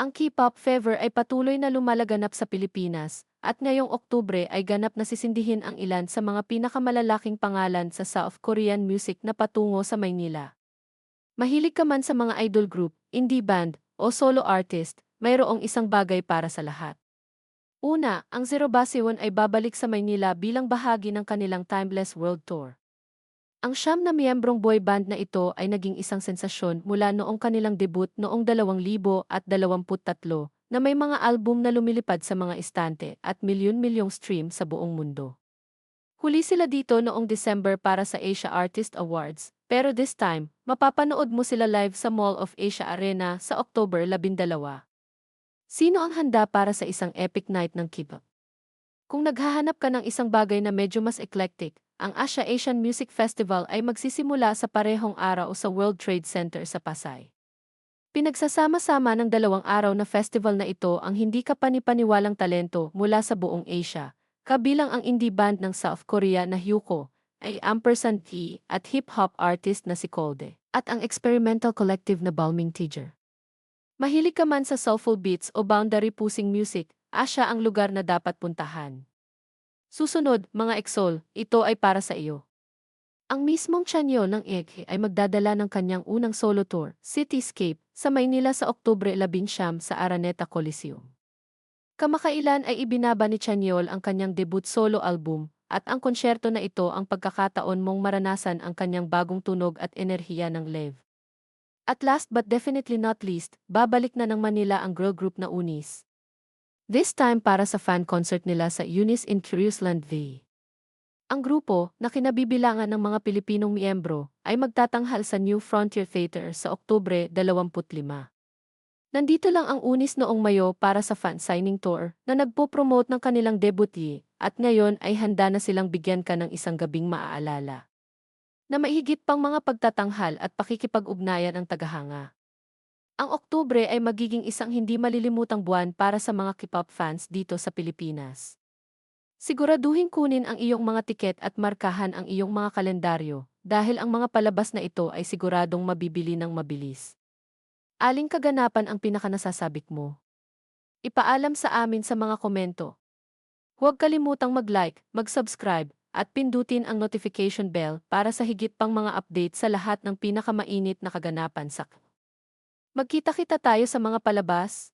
Ang K-pop fever ay patuloy na lumalaganap sa Pilipinas, at ngayong Oktubre ay ganap na sisindihin ang ilan sa mga pinakamalalaking pangalan sa South Korean music na patungo sa Maynila. Mahilig ka man sa mga idol group, indie band, o solo artist, mayroong isang bagay para sa lahat. Una, ang Zero Basiwon ay babalik sa Maynila bilang bahagi ng kanilang Timeless World Tour. Ang siyam na miyembrong boy band na ito ay naging isang sensasyon mula noong kanilang debut noong 2023 na may mga album na lumilipad sa mga istante at milyon-milyong stream sa buong mundo. Huli sila dito noong December para sa Asia Artist Awards, pero this time, mapapanood mo sila live sa Mall of Asia Arena sa October 12. Sino ang handa para sa isang epic night ng K-pop? Kung naghahanap ka ng isang bagay na medyo mas eclectic, ang Asia Asian Music Festival ay magsisimula sa parehong araw sa World Trade Center sa Pasay. Pinagsasama-sama ng dalawang araw na festival na ito ang hindi kapanipaniwalang talento mula sa buong Asia, kabilang ang indie band ng South Korea na Hyuko, ay ampersand T at hip-hop artist na si Kolde, at ang experimental collective na Balming Tiger. Mahilig ka man sa soulful beats o boundary-pusing music, Asia ang lugar na dapat puntahan. Susunod, mga Exol, ito ay para sa iyo. Ang mismong Chanyo ng Ekhe ay magdadala ng kanyang unang solo tour, Cityscape, sa Maynila sa Oktubre 11 sa Araneta Coliseum. Kamakailan ay ibinaba ni Chanyol ang kanyang debut solo album, at ang konsyerto na ito ang pagkakataon mong maranasan ang kanyang bagong tunog at enerhiya ng live. At last but definitely not least, babalik na ng Manila ang girl group na Unis. This time para sa fan concert nila sa Eunice in Curiousland V. Ang grupo, na kinabibilangan ng mga Pilipinong miyembro, ay magtatanghal sa New Frontier Theater sa Oktubre 25. Nandito lang ang unis noong Mayo para sa fan signing tour na nagpo-promote ng kanilang debutee at ngayon ay handa na silang bigyan ka ng isang gabing maaalala. Na maihigit pang mga pagtatanghal at pakikipag-ugnayan ang tagahanga. Ang Oktubre ay magiging isang hindi malilimutang buwan para sa mga K-pop fans dito sa Pilipinas. Siguraduhin kunin ang iyong mga tiket at markahan ang iyong mga kalendaryo dahil ang mga palabas na ito ay siguradong mabibili ng mabilis. Aling kaganapan ang pinakanasasabik mo? Ipaalam sa amin sa mga komento. Huwag kalimutang mag-like, mag-subscribe, at pindutin ang notification bell para sa higit pang mga update sa lahat ng pinakamainit na kaganapan sa Magkita-kita tayo sa mga palabas.